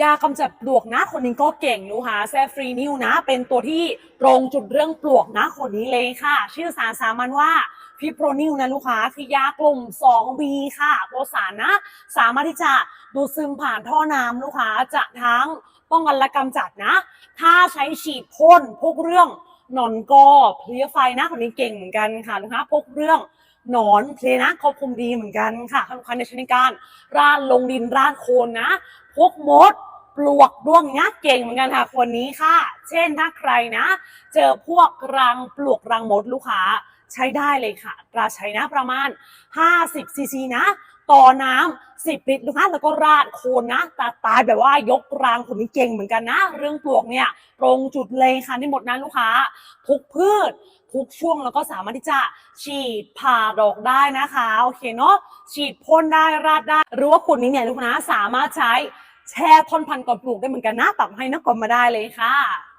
ยากำจัดปลวกนะ คนนี้ก็เก่งนูค่ะแซฟรีนิวนะ เป็นตัวที่ตรงจุดเรื่องปลวกนะ คนนี้เลยค่ะ ชื่อสารสามัญว่าพิโปรนิวนะลูกค้าคือยากลุ่ม 2B ค่ะ ตัวสารนะ สามารถที่จะดูดซึมผ่านท่อน้ำลูกค้าจะทั้งป้องกันและกำจัดนะ ถ้าใช้ฉีดพ่นพวกเรื่องหนอนกอเพลี้ยไฟนะคนนี้เก่งเหมือนกันค่ะลูกค้าพวกเรื่อง หนอนเพลนะควบคุมดีเหมือนกันค่ะลูกค้าในชนิการร่านลงดินร่านโคนนะ พวกมดปลวกด้วงงักเก่งเหมือนกันค่ะคนนี้ค่ะ เช่นถ้าใครนะ เจอพวกรังปลวกรังมดลูกค้า ใช้ได้เลยค่ะตราใช้นะประมาณ 50ซีซีนะต่อน้ำ10ลิตรลูกค้าแล้วก็ราดโคนนะตาตายแบบว่ายกรังคนเก่งเหมือนกันนะ เรื่องปลวกเนี่ยตรงจุดเลยค่ะที่หมดนะลูกค้าทุกพืชทุกช่วงแล้วก็สามารถที่จะฉีดผ่าดอกได้นะคะโอเคเนาะฉีดพ่นได้ราดได้ หรือว่าขวดนี้เนี่ยลูกค้าสามารถใช้แช่ท่อนพันธุ์ก่อนปลูกได้เหมือนกันนะปรับให้นักกรมมาได้เลยค่ะ